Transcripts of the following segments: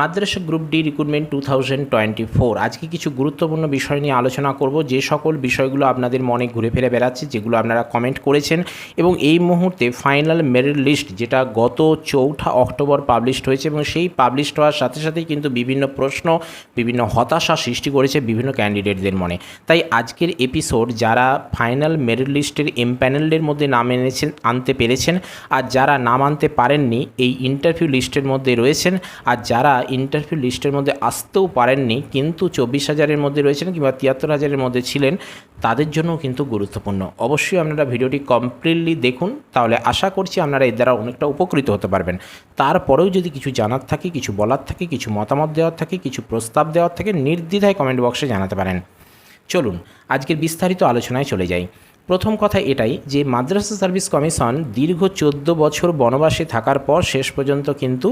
মাদ্রাসা group D recruitment two thousand twenty four. আজকে কিছু গুরুত্বপূর্ণ বিষয় নিয়ে আলোচনা করব, যে সকল বিষয়গুলো আপনাদের মনে ঘুরে ফিরে বেড়াচ্ছে, যেগুলো আপনারা কমেন্ট করেছেন এবং এই মুহূর্তে ফাইনাল মেরিট লিস্ট যেটা গত চৌঠা অক্টোবর পাবলিশড হয়েছে এবং সেই পাবলিশড হওয়ার সাথে সাথেই কিন্তু বিভিন্ন প্রশ্ন, বিভিন্ন হতাশা সৃষ্টি করেছে বিভিন্ন ক্যান্ডিডেটদের মনে। তাই আজকের এপিসোড যারা ফাইনাল মেরিট লিস্টের এম প্যানেলের মধ্যে নাম এনেছেন, আনতে পেরেছেন, আর যারা নাম আনতে পারেননি, এই ইন্টারভিউ লিস্টের মধ্যে রয়েছেন, আর যারা ইন্টারভিউ লিস্টের মধ্যে আসতেও পারেননি, কিন্তু চব্বিশ হাজারের মধ্যে রয়েছেন কিংবা তিয়াত্তর হাজারের মধ্যে ছিলেন, তাদের জন্য কিন্তু গুরুত্বপূর্ণ। অবশ্যই আপনারা ভিডিওটি কমপ্লিটলি দেখুন, তাহলে আশা করছি আপনারা এর দ্বারা অনেকটা উপকৃত হতে পারবেন। তারপরেও যদি কিছু জানার থাকে, কিছু বলার থাকে, কিছু মতামত দেওয়ার থাকে, কিছু প্রস্তাব দেওয়ার থাকে, নির্দ্বিধায় কমেন্ট বক্সে জানাতে পারেন। চলুন, আজকের বিস্তারিত আলোচনায় চলে যাই। প্রথম কথা এটাই যে মাদ্রাসা সার্ভিস কমিশন দীর্ঘ চোদ্দ বছর বনবাসে থাকার পর শেষ পর্যন্ত কিন্তু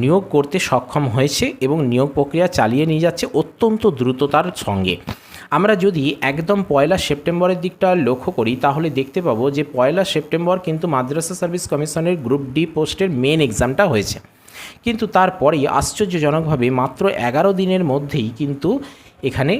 নিয়োগ করতে সক্ষম হয়েছে এবং নিয়োগ প্রক্রিয়া চালিয়ে নিয়ে যাচ্ছে অত্যন্ত দ্রুততার সঙ্গে। আমরা যদি একদম পয়লা সেপ্টেম্বরের দিকটা লক্ষ্য করি, তাহলে দেখতে পাবো যে পয়লা সেপ্টেম্বর কিন্তু মাদ্রাসা সার্ভিস কমিশনের গ্রুপ ডি পোস্টের মেন এক্সামটা হয়েছে। কিন্তু তারপরেই আশ্চর্যজনকভাবে মাত্র এগারো দিনের মধ্যেই কিন্তু এখানে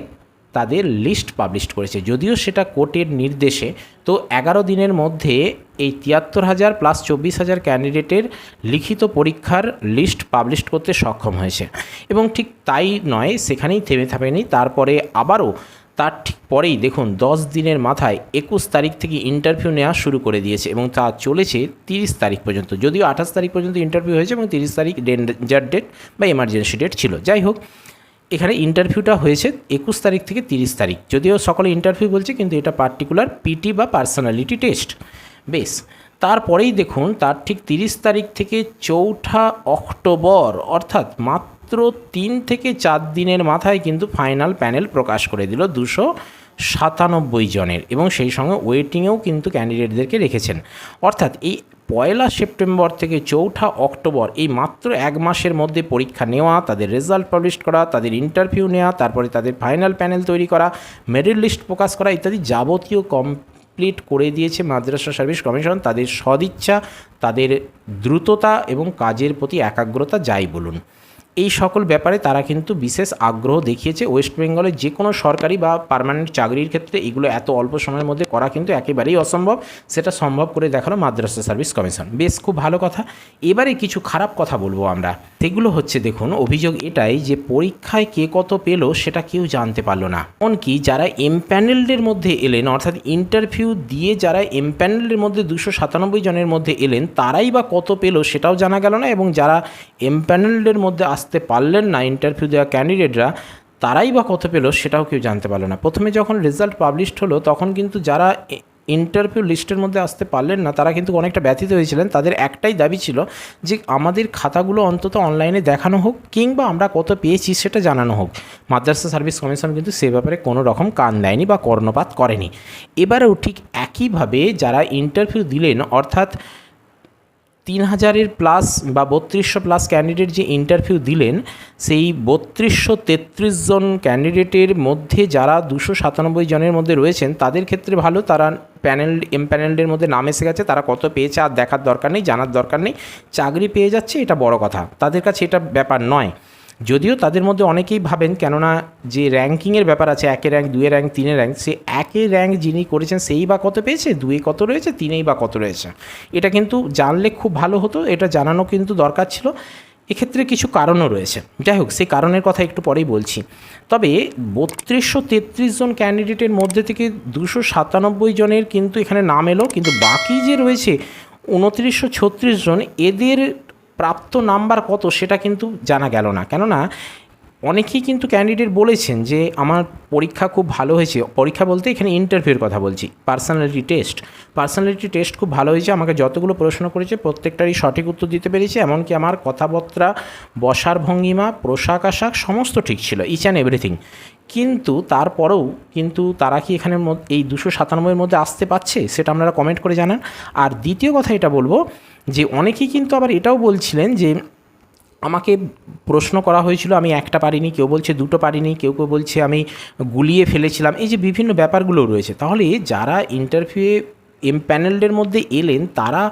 তাদের লিস্ট পাবলিশ করেছে। যদিও সেটা কোর্টের নির্দেশে, তো এগারো দিনের মধ্যে এই তিয়াত্তর হাজার প্লাস চব্বিশ হাজার ক্যান্ডিডেটের লিখিত পরীক্ষার লিস্ট পাবলিশ করতে সক্ষম হয়েছে। এবং ঠিক তাই নয়, সেখানেই থেমে থাকেনি তারপরে আবারও তার ঠিক পরেই দেখুন, দশ দিনের মাথায় একুশ তারিখ থেকে ইন্টারভিউ নেওয়া শুরু করে দিয়েছে এবং তা চলেছে তিরিশ তারিখ পর্যন্ত। যদিও আঠাশ তারিখ পর্যন্ত ইন্টারভিউ হয়েছে এবং তিরিশ তারিখ ডেঞ্জার ডেট বা এমার্জেন্সি ডেট ছিল। যাই হোক এখানে ইন্টারভিউটা হয়েছে একুশ তারিখ থেকে তিরিশ তারিখ। যদিও সকলে ইন্টারভিউ বলছে, কিন্তু এটা পার্টিকুলার পিটি বা পার্সোনালিটি টেস্ট বেশ, তারপরেই দেখুন, তার ঠিক তিরিশ তারিখ থেকে চৌঠা অক্টোবর, অর্থাৎ মাত্র তিন থেকে চার দিনের মাথায় কিন্তু ফাইনাল প্যানেল প্রকাশ করে দিল দুশো সাতানব্বই জনের। এবং সেই সঙ্গে ওয়েটিংয়েও কিন্তু ক্যান্ডিডেটদেরকে রেখেছেন। অর্থাৎ এই পয়লা সেপ্টেম্বর থেকে চৌঠা অক্টোবর, এই মাত্র এক মাসের মধ্যে পরীক্ষা নেওয়া, তাদের রেজাল্ট পাবলিশ করা, তাদের ইন্টারভিউ নেওয়া, তারপরে তাদের ফাইনাল প্যানেল তৈরি করা মেরিট লিস্ট প্রকাশ করা ইত্যাদি যাবতীয় কমপ্লিট করে দিয়েছে মাদ্রাসা সার্ভিস কমিশন তাদের সদিচ্ছা, তাদের দ্রুততা এবং কাজের প্রতি একাগ্রতা যাই বলুন। এই সকল ব্যাপারে তারা কিন্তু বিশেষ আগ্রহ দেখিয়েছে। ওয়েস্ট বেঙ্গলের যে কোনো সরকারি বা পার্মানেন্ট চাকরির ক্ষেত্রে এগুলো এত অল্প সময়ের মধ্যে করা কিন্তু একেবারেই অসম্ভব। সেটা সম্ভব করে দেখাল মাদ্রাসা সার্ভিস কমিশন। বেশ, খুব ভালো কথা। এবারে কিছু খারাপ কথা বলব আমরা। সেগুলো হচ্ছে দেখুন, অভিযোগ এটাই যে পরীক্ষায় কে কত পেল সেটা কেউ জানতে পারল না। এমনকি যারা এমপ্যানেলের মধ্যে এলেন, অর্থাৎ ইন্টারভিউ দিয়ে যারা এমপ্যানেলের মধ্যে দুশো সাতানব্বই জনের মধ্যে এলেন, তারাই বা কত পেল সেটাও জানা গেল না এবং যারা এমপ্যানেলের মধ্যে আসতে পারলেন না ইন্টারভিউ দেওয়া ক্যান্ডিডেটরা তারাই বা কত পেল সেটাও কেউ জানতে পারল না। প্রথমে যখন রেজাল্ট পাবলিশড হলো, তখন কিন্তু যারা ইন্টারভিউ লিস্টের মধ্যে আসতে পারলেন না, তারা কিন্তু অনেকটা ব্যথিত হয়েছিলেন। তাদের একটাই দাবি ছিল যে, আমাদের খাতাগুলো অন্তত অনলাইনে দেখানো হোক, কিংবা আমরা কত পেয়েছি সেটা জানানো হোক। মাদ্রাসা সার্ভিস কমিশন কিন্তু সে ব্যাপারে কোনো রকম কান দেয়নি বা কর্ণপাত করেনি। এবারেও ঠিক একইভাবে যারা ইন্টারভিউ দিলেন, অর্থাৎ তিন হাজারের প্লাস বা বত্রিশশো প্লাস ক্যান্ডিডেট যে ইন্টারভিউ দিলেন, সেই বত্রিশশো তেত্রিশ জন ক্যান্ডিডেটের মধ্যে যারা দুশো সাতানব্বই জনের মধ্যে রয়েছেন, তাদের ক্ষেত্রে ভালো, তারা প্যানেল, এম প্যানেলের মধ্যে নাম এসে গেছে, তারা কত পেয়েছে আর দেখার দরকার নেই, জানার দরকার নেই, চাকরি পেয়ে যাচ্ছে, এটা বড় কথা। তাদের কাছে এটা ব্যাপার নয়। যদিও তাদের মধ্যে অনেকেই ভাবেন, কেননা যে র্যাঙ্কিংয়ের ব্যাপার আছে একের র্যাঙ্ক, দুয়ে র্যাঙ্ক তিনের র্যাঙ্ক, সে একের র্যাঙ্ক যিনি করেছেন, সেই বা কত পেয়েছে, দুয়ে কত রয়েছে, তিনেই বা কত রয়েছে। এটা কিন্তু জানলে খুব ভালো হতো, এটা জানানো কিন্তু দরকার ছিল। এক্ষেত্রে কিছু কারণও রয়েছে। যাই হোক, সেই কারণের কথা একটু পরেই বলছি। তবে বত্রিশশো তেত্রিশ জন ক্যান্ডিডেটের মধ্যে থেকে দুশো সাতানব্বই জনের কিন্তু এখানে নাম এলো, কিন্তু বাকি যে রয়েছে, উনত্রিশশো ছত্রিশ জন, এদের প্রাপ্ত নাম্বার কত সেটা কিন্তু জানা গেল না। কেননা অনেকেই কিন্তু ক্যান্ডিডেট বলেছেন যে, আমার পরীক্ষা খুব ভালো হয়েছে। পরীক্ষা বলতে এখানে ইন্টারভিউর কথা বলছি পার্সোনালিটি টেস্ট পার্সোনালিটি টেস্ট খুব ভালো হয়েছে, আমাকে যতগুলো প্রশ্ন করেছে প্রত্যেকটারই সঠিক উত্তর দিতে পেরেছি, এমনকি আমার কথাবার্তা, বসার ভঙ্গিমা, পোশাক আশাক সমস্ত ঠিক ছিল ইচ অ্যান্ড এভরিথিং কিন্তু তারপরেও কিন্তু তারা কি এখানের এই দুশো সাতানব্বইয়ের মধ্যে আসতে পারছে, সেটা আপনারা কমেন্ট করে জানান। আর দ্বিতীয় কথা এটা বলব, যে অনেকেই কিন্তু আবার এটাও বলছিলেন যে, আমাকে প্রশ্ন করা হয়েছিল, আমি একটা পারিনি, কেউ বলছে দুটো পারিনি, কেউ কেউ বলছে আমি গুলিয়ে ফেলেছিলাম, এই যে বিভিন্ন ব্যাপারগুলো রয়েছে, তাহলে যারা ইন্টারভিউয়ে এম প্যানেলের মধ্যে এলেন, তারা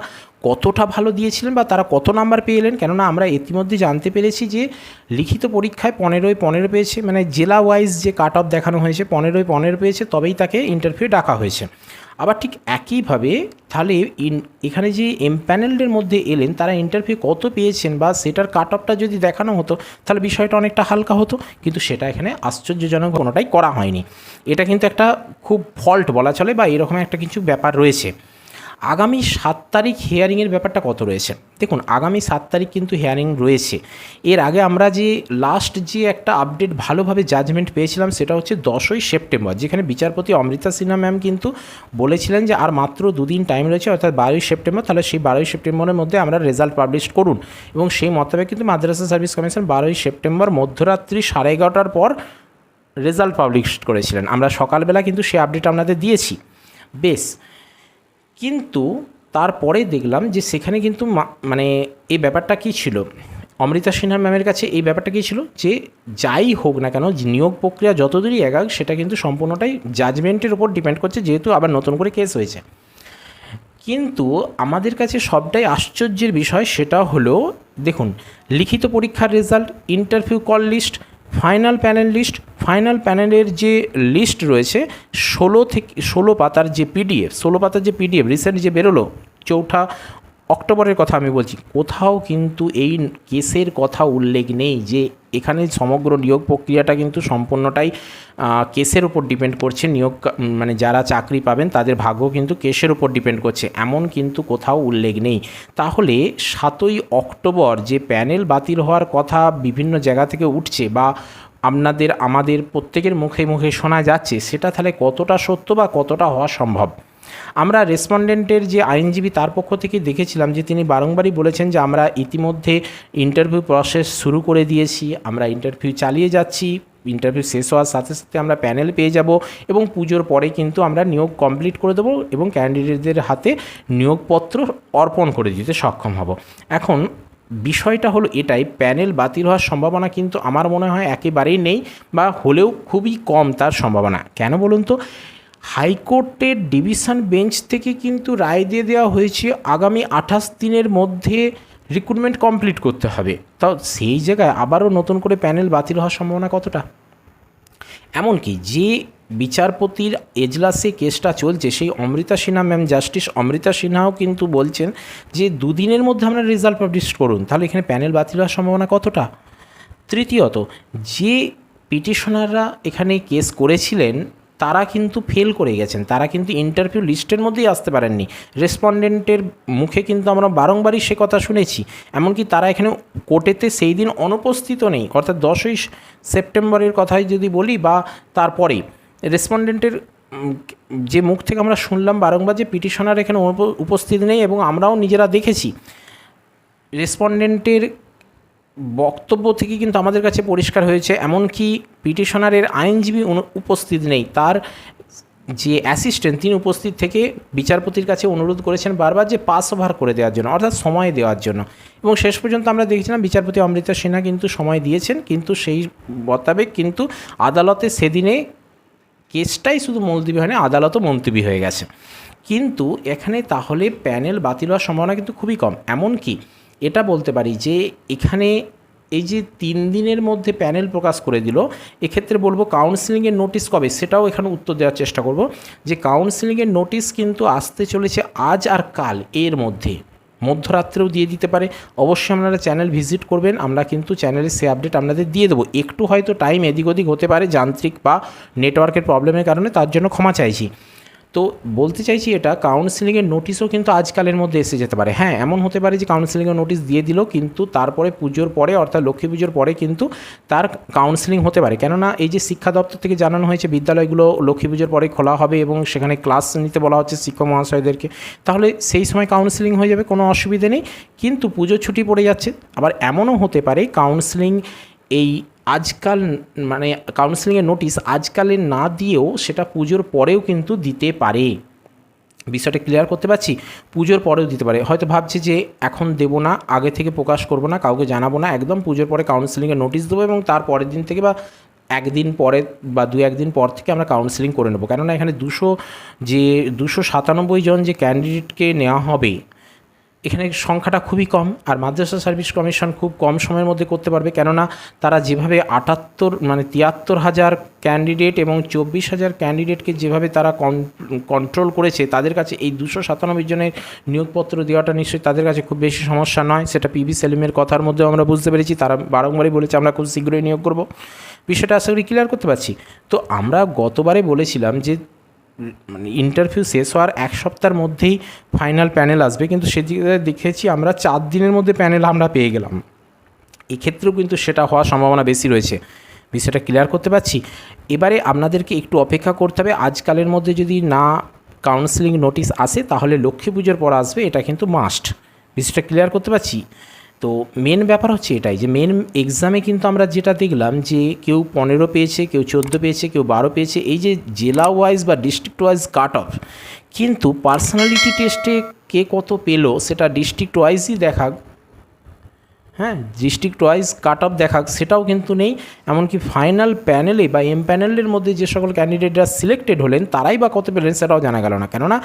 কতটা ভালো দিয়েছিলেন বা তারা কত নাম্বার পেয়ে এলেন, কেননা আমরা ইতিমধ্যে জানতে পেরেছি যে লিখিত পরীক্ষায় পনেরোই পনেরো পেয়েছে মানে জেলা ওয়াইজ যে কাট অফ দেখানো হয়েছে পনেরোই পনেরো পেয়েছে, তবেই তাকে ইন্টারভিউ ডাকা হয়েছে। আবার ঠিক একইভাবে তাহলে ইন এখানে যে এম এমপ্যানেলদের মধ্যে এলেন, তারা ইন্টারভিউ কত পেয়েছেন বা সেটার কাট অফটা যদি দেখানো হতো, তাহলে বিষয়টা অনেকটা হালকা হতো, কিন্তু সেটা এখানে আশ্চর্যজনক কোনোটাই করা হয়নি। এটা কিন্তু একটা খুব ফল্ট বলা চলে বা এরকম একটা কিছু ব্যাপার রয়েছে। আগামী সাত তারিখ হিয়ারিংয়ের ব্যাপারটা কত রয়েছে? দেখুন, আগামী সাত তারিখ কিন্তু হিয়ারিং রয়েছে। এর আগে আমরা যে লাস্ট যে একটা আপডেট ভালোভাবে জাজমেন্ট পেয়েছিলাম সেটা হচ্ছে দশই সেপ্টেম্বর, যেখানে বিচারপতি অমৃতা সিনহা ম্যাম কিন্তু বলেছিলেন যে, আর মাত্র দুদিন টাইম রয়েছে, অর্থাৎ বারোই সেপ্টেম্বর, তাহলে সেই বারোই সেপ্টেম্বরের মধ্যে আমরা রেজাল্ট পাবলিশ করুন। এবং সেই মোতাবেক কিন্তু মাদ্রাসা সার্ভিস কমিশন বারোই সেপ্টেম্বর মধ্যরাত্রি সাড়ে এগারোটার পর রেজাল্ট পাবলিশ করেছিলেন। আমরা সকালবেলা কিন্তু সেই আপডেট আপনাদের দিয়েছি। বেশ কিন্তু তারপরে দেখলাম যে সেখানে কিন্তু মানে এই ব্যাপারটা কী ছিল? অমৃতা সিনহা ম্যামের কাছে এই ব্যাপারটা কী ছিল? যে যাই হোক না কেন নিয়োগ প্রক্রিয়া যতদূরই এগাক, সেটা কিন্তু সম্পূর্ণটাই জাজমেন্টের উপর ডিপেন্ড করছে, যেহেতু আবার নতুন করে কেস হয়েছে। কিন্তু আমাদের কাছে সবটাই আশ্চর্যের বিষয় সেটা হলো, দেখুন, লিখিত পরীক্ষার result interview call list final panel list final প্যানেলের যে লিস্ট রয়েছে, ষোলো থেকে, ষোলো পাতার যে পিডিএফ ষোলো পাতার যে পিডিএফ রিসেন্ট যে বেরোলো, চৌঠা অক্টোবরের কথা আমি বলছি, কোথাও কিন্তু এই কেসের কথা উল্লেখ নেই যে এখানে সমগ্র নিয়োগ প্রক্রিয়াটা কিন্তু সম্পূর্ণটাই কেসের উপর ডিপেন্ড করছে। নিয়োগ মানে যারা চাকরি পাবেন তাদের ভাগ্য কিন্তু কেসের উপর ডিপেন্ড করছে। এমন কিন্তু কোথাও উল্লেখ নেই। তাহলে সাতই অক্টোবর যে প্যানেল বাতিল হওয়ার কথা বিভিন্ন জায়গা থেকে উঠছে বা আপনাদের, আমাদের প্রত্যেকের মুখে মুখে শোনা যাচ্ছে, সেটা তাহলে কতটা সত্য বা কতটা হওয়া সম্ভব? আমরা রেসপন্ডেন্টের যে আইনজীবী তার পক্ষ থেকে দেখেছিলাম যে তিনি বারংবারই বলেছেন যে আমরা ইতিমধ্যে ইন্টারভিউ প্রসেস শুরু করে দিয়েছি, আমরা ইন্টারভিউ চালিয়ে যাচ্ছি ইন্টারভিউ শেষ হওয়ার সাথে সাথে আমরা প্যানেল পেয়ে যাব এবং পুজোর পরে কিন্তু আমরা নিয়োগ কমপ্লিট করে দেবো এবং ক্যান্ডিডেটদের হাতে নিয়োগপত্র অর্পণ করে দিতে সক্ষম হব। এখন বিষয়টা হলো এটাই প্যানেল বাতিল হওয়ার সম্ভাবনা কিন্তু আমার মনে হয় একেবারেই নেই বা হলেও খুবই কম তার সম্ভাবনা। কেন বলুন তো? হাইকোর্টের ডিভিশন বেঞ্চ থেকে কিন্তু রায় দিয়ে দেওয়া হয়েছে, আগামী আঠাশ দিনের মধ্যে রিক্রুটমেন্ট কমপ্লিট করতে হবে। তাও সেই জায়গায় আবারও নতুন করে প্যানেল বাতিল হওয়ার সম্ভাবনা কতটা? এমনকি যে বিচারপতির এজলাসে কেসটা চলছে, সেই অমৃতা সিনহা ম্যাম জাস্টিস অমৃতা সিনহাও কিন্তু বলছেন যে দুদিনের মধ্যে আমরা রেজাল্ট পাবলিশ করুন। তাহলে এখানে প্যানেল বাতিল হওয়ার সম্ভাবনা কতটা? তৃতীয়ত, যে পিটিশনাররা এখানে কেস করেছিলেন তারা কিন্তু ফেল করে গেছেন। তারা কিন্তু ইন্টারভিউ লিস্টের মধ্যেই আসতে পারেননি। রেসপন্ডেন্টের মুখে কিন্তু আমরা বারংবারই সে কথা শুনেছি। এমনকি তারা এখানে কোর্টেতে সেই দিন অনুপস্থিত নেই। অর্থাৎ দশই সেপ্টেম্বরের কথাই যদি বলি বা তারপরে রেসপন্ডেন্টের যে মুখ থেকে আমরা শুনলাম বারংবার যে পিটিশনার এখানে উপস্থিত নেই এবং আমরাও নিজেরা দেখেছি। রেসপন্ডেন্টের বক্তব্য থেকে কিন্তু আমাদের কাছে পরিষ্কার হয়েছে, এমনকি পিটিশনারের আইনজীবী উপস্থিত নেই। তার যে অ্যাসিস্ট্যান্ট তিনি উপস্থিত থেকে বিচারপতির কাছে অনুরোধ করেছেন বারবার যে পাস ওভার করে দেওয়ার জন্য, অর্থাৎ সময় দেওয়ার জন্য। এবং শেষ পর্যন্ত আমরা দেখেছিলাম বিচারপতি অমৃতা সিনহা কিন্তু সময় দিয়েছেন, কিন্তু সেই মোতাবেক কিন্তু আদালতে সেদিনে কেসটাই শুধু মুলতবি হয়নি, আদালতও মুলতবি হয়ে গেছে। কিন্তু এখানে তাহলে প্যানেল বাতিল হওয়ার সম্ভাবনা কিন্তু খুবই কম। এমনকি এটা বলতে পারি যে এখানে এই যে তিন দিনের মধ্যে প্যানেল প্রকাশ করে দিল, এক্ষেত্রে বলব কাউন্সিলিংয়ের নোটিশ কবে? সেটাও এখানে উত্তর দেওয়ার চেষ্টা করব যে কাউন্সিলিংয়ের নোটিশ কিন্তু আসতে চলেছে আজ আর কাল, এর মধ্যে। মধ্যরাত্রেও দিয়ে দিতে পারে। অবশ্যই আপনারা চ্যানেল ভিজিট করবেন, আমরা কিন্তু চ্যানেলের সে আপডেট আপনাদের দিয়ে দেবো। একটু হয়তো টাইম এদিক ওদিক হতে পারে যান্ত্রিক বা নেটওয়ার্কের প্রবলেমের কারণে, তার জন্য ক্ষমা চাইছি। তো বলতে চাইছি এটা কাউন্সিলিংয়ের নোটিশও কিন্তু আজকালের মধ্যে এসে যেতে পারে। হ্যাঁ এমন হতে পারে যে কাউন্সিলিংয়ের নোটিশ দিয়ে দিল, কিন্তু তারপরে পুজোর পরে অর্থাৎ লক্ষ্মী পুজোর পরে কিন্তু তার কাউন্সিলিং হতে পারে। কেননা এই যে শিক্ষা দপ্তর থেকে জানানো হয়েছে, বিদ্যালয়গুলো লক্ষ্মী পুজোর পরে খোলা হবে এবং সেখানে ক্লাস নিতে বলা হচ্ছে শিক্ষক মহাশয়দেরকে, তাহলে সেই সময় কাউন্সিলিং হয়ে যাবে, কোনো অসুবিধে নেই। কিন্তু পুজো ছুটি পড়ে যাচ্ছে। আবার এমনও হতে পারে কাউন্সিলিং এই আজকাল মানে কাউন্সিলিংয়ের নোটিশ আজকালে না দিয়েও সেটা পুজোর পরেও কিন্তু দিতে পারে। বিষয়টা ক্লিয়ার করতে পারছি? পুজোর পরেও দিতে পারে। হয়তো ভাবছে যে এখন দেবো না, আগে থেকে প্রকাশ করব না, কাউকে জানাব না, একদম পুজোর পরে কাউন্সিলিংয়ের নোটিশ দেবো এবং তার পরের দিন থেকে বা একদিন পরে বা দু একদিন পর থেকে আমরা কাউন্সিলিং করে নেব। কেননা এখানে দুশো যে দুশো সাতানব্বই জন যে ক্যান্ডিডেটকে নেওয়া হবে এখানে সংখ্যাটা খুবই কম আর মাদ্রাসা সার্ভিস কমিশন খুব কম সময়ের মধ্যে করতে পারবে কেননা তারা যেভাবে আটাত্তর মানে তিয়াত্তর হাজার ক্যান্ডিডেট এবং চব্বিশ হাজার ক্যান্ডিডেটকে যেভাবে তারা কন্ট্রোল করেছে, তাদের কাছে এই দুশো সাতানব্বই জনের নিয়োগপত্র দেওয়াটা নিশ্চয়ই তাদের কাছে খুব বেশি সমস্যা নয়। সেটা পিবি সেলিমের কথার মধ্যেও আমরা বুঝতে পেরেছি, তারা বারংবারই বলেছে আমরা খুব শীঘ্রই নিয়োগ করব। বিষয়টা আশা করি ক্লিয়ার করতে পারছি। তো আমরা গতবারে বলেছিলাম যে মানে ইন্টারভিউ শেষ হওয়ার এক সপ্তাহের মধ্যেই ফাইনাল প্যানেল আসবে। কিন্তু সেদিকে দেখেছি আমরা চার দিনের মধ্যে প্যানেল আমরা পেয়ে গেলাম। এক্ষেত্রেও কিন্তু সেটা হওয়ার সম্ভাবনা বেশি রয়েছে। বিষয়টা ক্লিয়ার করতে পারছি। এবারে আপনাদেরকে একটু অপেক্ষা করতে হবে। আজকালের মধ্যে যদি না কাউন্সিলিং নোটিশ আসে, তাহলে লক্ষ্মী পুজোর পর আসবে, এটা কিন্তু মাস্ট বিষয়টা ক্লিয়ার করতে পারছি। তো মেন ব্যাপার হচ্ছে এটাই যে মেন এক্সামে কিন্তু আমরা যেটা দেখলাম যে কেউ পনেরো পেয়েছে, কেউ চোদ্দ পেয়েছে, কেউ বারো পেয়েছে, এই যে জেলা ওয়াইজ বা ডিস্ট্রিক্ট ওয়াইজ কাট অফ কিন্তু পার্সোনালিটি টেস্টে কে কত পেল সেটা ডিস্ট্রিক্ট ওয়াইজই দেখাক। হ্যাঁ ডিস্ট্রিক্ট ওয়াইজ কাট অফ দেখাক, সেটাও কিন্তু নেই। এমনকি ফাইনাল প্যানেলে বা এম প্যানেলের মধ্যে যে সকল ক্যান্ডিডেটরা সিলেক্টেড হলেন, তারাই বা কত পেলেন সেটাও জানা গেল না। কেননা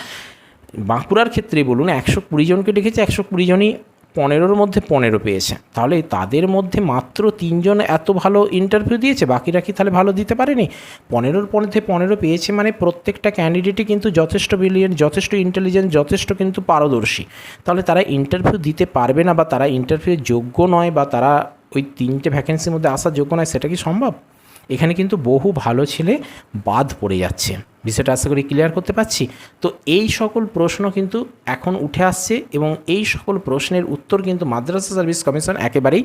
বাঁকুড়ার ক্ষেত্রে বলুন, একশো কুড়ি জনকে ডেকেছে, একশো কুড়ি জনই পনেরোর মধ্যে পনেরো পেয়েছে। তাহলে তাদের মধ্যে মাত্র তিনজন এত ভালো ইন্টারভিউ দিয়েছে, বাকিরা কি তাহলে ভালো দিতে পারেনি? পনেরোর মধ্যে পনেরো পেয়েছে মানে প্রত্যেকটা ক্যান্ডিডেটই কিন্তু যথেষ্ট ব্রিলিয়েন্ট যথেষ্ট ইন্টেলিজেন্ট যথেষ্ট কিন্তু পারদর্শী। তাহলে তারা ইন্টারভিউ দিতে পারবে না বা তারা ইন্টারভিউ যোগ্য নয় বা তারা ওই তিনটে ভ্যাকেন্সির মধ্যে আসার যোগ্য নয়, সেটা কি সম্ভব? এখানে কিন্তু বহু ভালো ছেলে বাদ পড়ে যাচ্ছে। বিষয়টা আশা করি ক্লিয়ার করতে পারছি। তো এই সকল প্রশ্ন কিন্তু এখন উঠে আসছে এবং এই সকল প্রশ্নের উত্তর কিন্তু মাদ্রাসা সার্ভিস কমিশন একেবারেই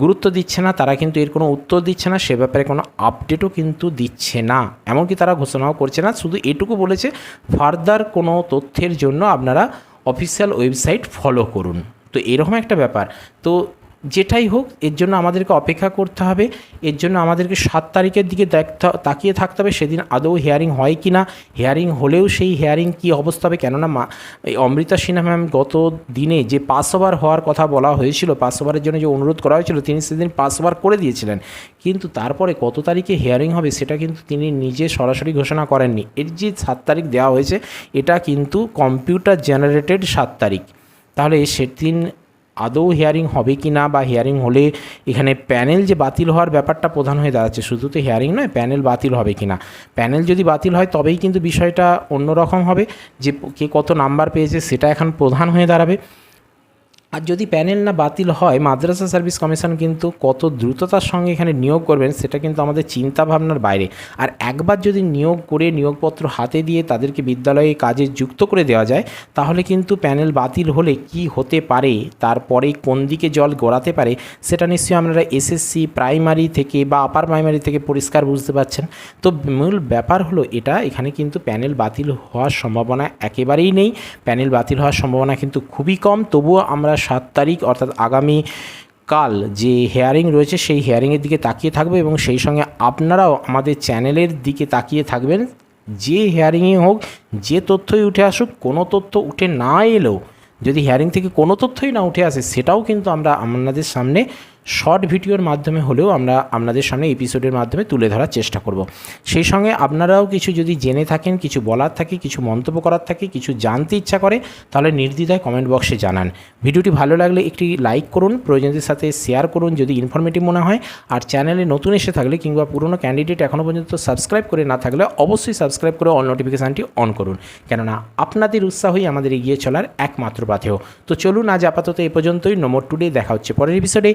গুরুত্ব দিচ্ছে না, তারা কিন্তু এর কোনো উত্তর দিচ্ছে না, সে ব্যাপারে কোনো আপডেটও কিন্তু দিচ্ছে না। এমনকি তারা ঘোষণাও করছে না, শুধু এটুকু বলেছে, ফার্দার কোনো তথ্যের জন্য আপনারা অফিসিয়াল ওয়েবসাইট ফলো করুন। তো এরকম একটা ব্যাপার। তো যেটাই হোক, এর জন্য আমাদেরকে অপেক্ষা করতে হবে, এর জন্য আমাদেরকে সাত তারিখের দিকে দেখতে তাকিয়ে থাকতে হবে, সেদিন আদৌ হেয়ারিং হয় কি না হেয়ারিং হলেও সেই হেয়ারিং কী অবস্থা হবে, কেননা মা, এই অমৃতা সিনহা ম্যাম গত দিনে যে পাস ওভার হওয়ার কথা বলা হয়েছিল পাস ওভারের জন্য যে অনুরোধ করা হয়েছিল, তিনি সেদিন পাস ওভার করে দিয়েছিলেন। কিন্তু তারপরে কত তারিখে হেয়ারিং হবে, সেটা কিন্তু তিনি নিজে সরাসরি ঘোষণা করেননি। এর যে সাত তারিখ দেওয়া হয়েছে, এটা কিন্তু কম্পিউটার জেনারেটেড সাত তারিখ। তাহলে সেদিন আদৌ হিয়ারিং হবে কি না বা হিয়ারিং হলে এখানে প্যানেল যে বাতিল হওয়ার ব্যাপারটা প্রধান হয়ে দাঁড়াচ্ছে, শুধু তো হিয়ারিং নয় প্যানেল বাতিল হবে কি না? প্যানেল যদি বাতিল হয় তবেই কিন্তু বিষয়টা অন্যরকম হবে, যে কে কত নাম্বার পেয়েছে সেটা এখন প্রধান হয়ে দাঁড়াবে। আর যদি প্যানেল না বাতিল হয়, মাদ্রাসা সার্ভিস কমিশন কিন্তু কত দ্রুততার সঙ্গে এখানে নিয়োগ করবেন, সেটা কিন্তু আমাদের চিন্তা ভাবনার বাইরে। আর একবার যদি নিয়োগ করে, নিয়োগপত্র হাতে দিয়ে তাদেরকে বিদ্যালয়ে কাজে যুক্ত করে দেওয়া যায়, তাহলে কিন্তু প্যানেল বাতিল হলে কি হতে পারে, তারপরে কোন দিকে জল গড়াতে পারে, সেটা নিশ্চয়ই আপনারা এসএসসি প্রাইমারি থেকে বা আপার প্রাইমারি থেকে পরিষ্কার বুঝতে পারছেন। তো মূল ব্যাপার হলো এটা, এখানে কিন্তু প্যানেল বাতিল হওয়ার সম্ভাবনা একেবারেই নেই। প্যানেল বাতিল হওয়ার সম্ভাবনা কিন্তু খুবই কম, তবুও আমরা সাত তারিখ, অর্থাৎ আগামী কাল যে হেয়ারিং রয়েছে, সেই হেয়ারিংয়ের দিকে তাকিয়ে থাকবে এবং সেই সঙ্গে আপনারাও আমাদের চ্যানেলের দিকে তাকিয়ে থাকবেন। যে হেয়ারিংই হোক, যে তথ্যই উঠে আসুক, কোনো তথ্য উঠে না এলেও, যদি হেয়ারিং থেকে কোনো তথ্যই না উঠে আসে, সেটাও কিন্তু আমরা আপনাদের সামনে শর্ট ভিডিওর মাধ্যমে হলেও আমরা আপনাদের সামনে এপিসোডের মাধ্যমে তুলে ধরার চেষ্টা করব। সেই সঙ্গে আপনারাও কিছু যদি জেনে থাকেন, কিছু বলার থাকে, কিছু মন্তব্য করার থাকে, কিছু জানতে ইচ্ছা করে, তাহলে নির্দ্বিধায় কমেন্ট বক্সে জানান। ভিডিওটি ভালো লাগলে একটি লাইক করুন, প্রয়োজনদের সাথে শেয়ার করুন যদি ইনফরমেটিভ মনে হয়। আর চ্যানেলে নতুন এসে থাকলে কিংবা পুরনো ক্যান্ডিডেট এখনও পর্যন্ত সাবস্ক্রাইব করে না থাকলে অবশ্যই সাবস্ক্রাইব করে অল নোটিফিকেশানটি অন করুন। কেননা আপনাদের উৎসাহই আমাদের এগিয়ে চলার একমাত্র পাথেয়। তো চলুন আজ আপাতত এ পর্যন্তই। নম্বর টুডে দেখা হচ্ছে পরের এপিসোডে